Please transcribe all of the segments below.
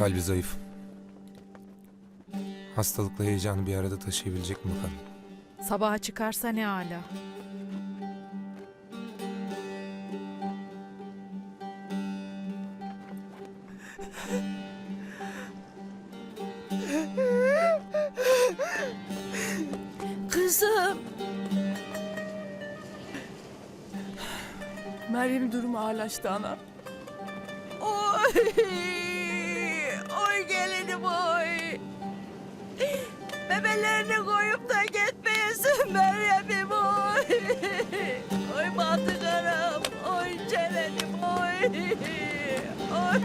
Kalbi zayıf. Hastalıkla heyecanı bir arada taşıyabilecek mi bakalım? Sabaha çıkarsa ne ala. Kızım. Meryem'in durumu ağırlaştı ana. Oy! Gelinim oy! Bebelerini koyup da gitmeyesin Meryem'im oy! Oy batı karam, oy çelenim oy! Oy!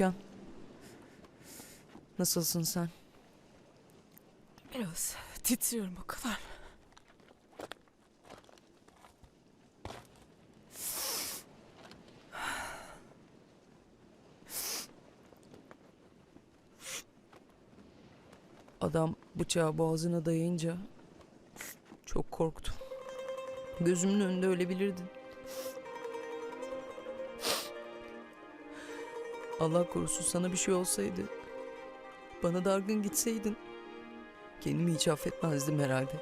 Türkan. Nasılsın sen? Biraz titriyorum o kadar. Adam bıçağı boğazına dayayınca çok korktum. Gözümün önünde ölebilirdin. Allah korusun sana bir şey olsaydı. Bana dargın gitseydin. Kendimi hiç affetmezdim herhalde.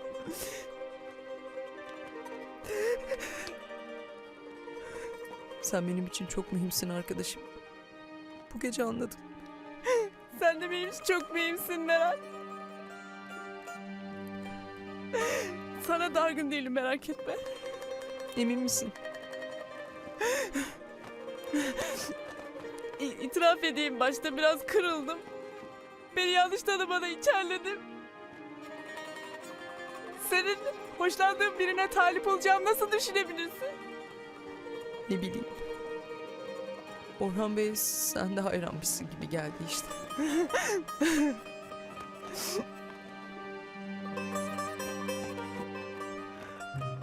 Sen benim için çok mühimsin arkadaşım. Bu gece anladım. Sen de benim için çok mühimsin Meral. Sana dargın değilim merak etme. Emin misin? İtiraf edeyim başta biraz kırıldım. Beni yanlış tanımana içerledim. Senin hoşlandığın birine talip olacağım nasıl düşünebilirsin? Ne bileyim. Orhan Bey sen de hayranmışsın gibi geldi işte.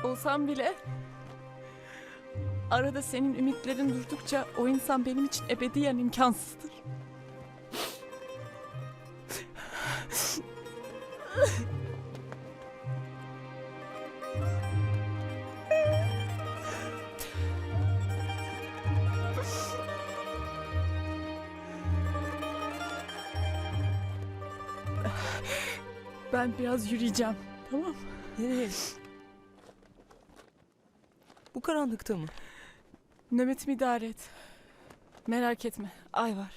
Olsam bile arada senin ümitlerin durdukça o insan benim için ebediyen imkansızdır. Ben biraz yürüyeceğim. Tamam? Nereye? Bu karanlıkta mı? Nöbetimi idare et. Merak etme. Ay var.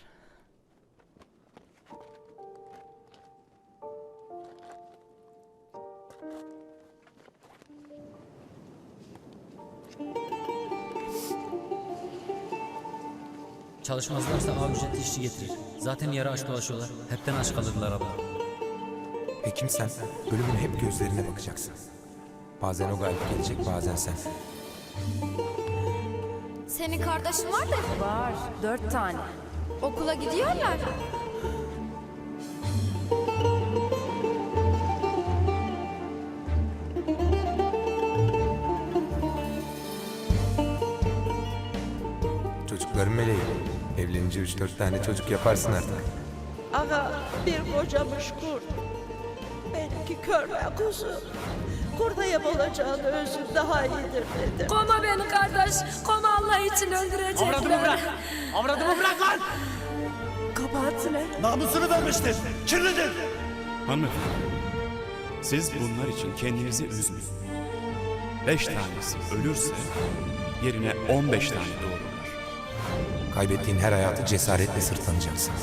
Çalışmazlarsa av ücretli işçi getirir. Zaten yarı aç dolaşıyorlar. Hepten aç kalırlar abla. Hekim sen ölümün hep gözlerine bakacaksın. Bazen o galip gelecek bazen sen. Senin kardeşin var da Var. Dört tane. okula gidiyorlar. Çocukların meleği. Evlenince üç dört tane çocuk yaparsın artık. Aga bir kocamış kurt. Benimki kör ve kuzum. Kurda yem olacağını özün daha iyidir dedi. Koma beni kardeş. Koma Allah için öldürecekler. Avradımı bırak! Avradımı bırak lan! Kabahati ne? Namusunu vermiştir! Kirlidir! Hanımefendi, siz bunlar için kendinizi üzmeyin. Beş tanesi ölürse yerine on beş tane doğururlar. Kaybettiğin her hayatı cesaretle sırtlanacaksın.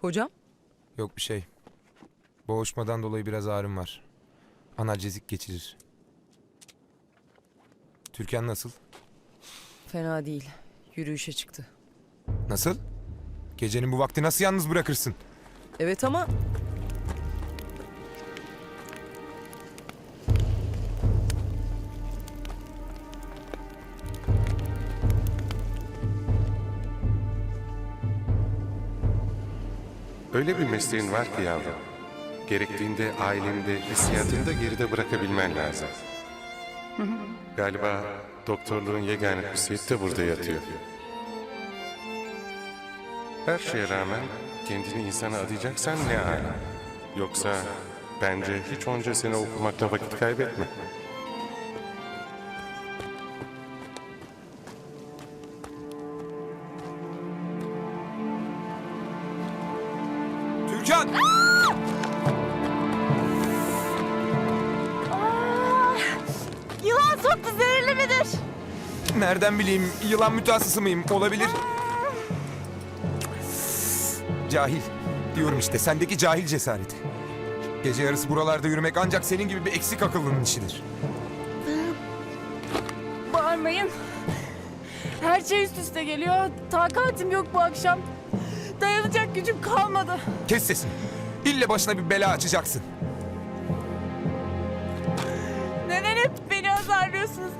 Hocam? Yok bir şey. Boğuşmadan dolayı biraz ağrım var. Analjezik geçirir. Türkan nasıl? Fena değil. Yürüyüşe çıktı. Nasıl? Gecenin bu vakti nasıl yalnız bırakırsın? Evet ama Öyle bir mesleğin var ki yavrum. Gerektiğinde ailende, hissiyatını da geride bırakabilmen lazım. Galiba doktorluğun yegane hissiyeti de burada yatıyor. Her şeye rağmen kendini insana adayacaksan ne ala. Yoksa bence hiç onca sene okumakta vakit kaybetme. Nereden bileyim yılan mütehassısı mıyım? Olabilir. Cahil. Diyorum işte sendeki cahil cesareti. Gece yarısı buralarda yürümek ancak senin gibi bir eksik akıllının işidir. Bağırmayın. Her şey üst üste geliyor. Takatim yok bu akşam. Dayanacak gücüm kalmadı. Kes sesini. İlle başına bir bela açacaksın. Neden hep beni azarlıyorsunuz?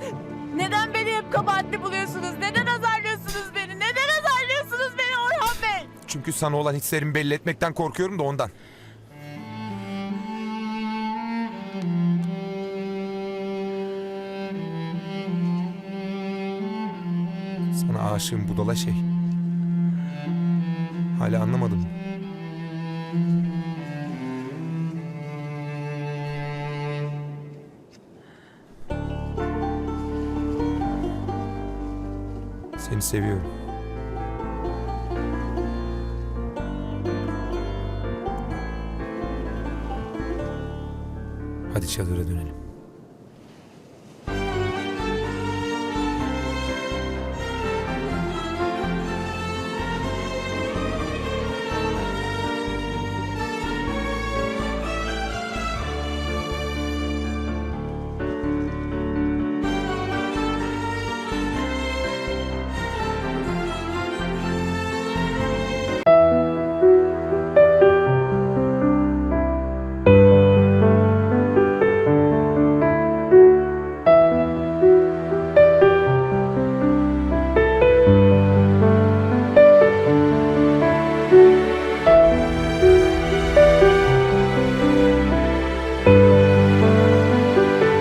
Neden beni hep kabahatli buluyorsunuz? Neden azarlıyorsunuz beni? Neden azarlıyorsunuz beni Orhan Bey? Çünkü sana olan hislerimi belli etmekten korkuyorum da ondan. Sana aşığım budala şey. Hala anlamadım. Seni seviyorum. Hadi çadıra dönelim.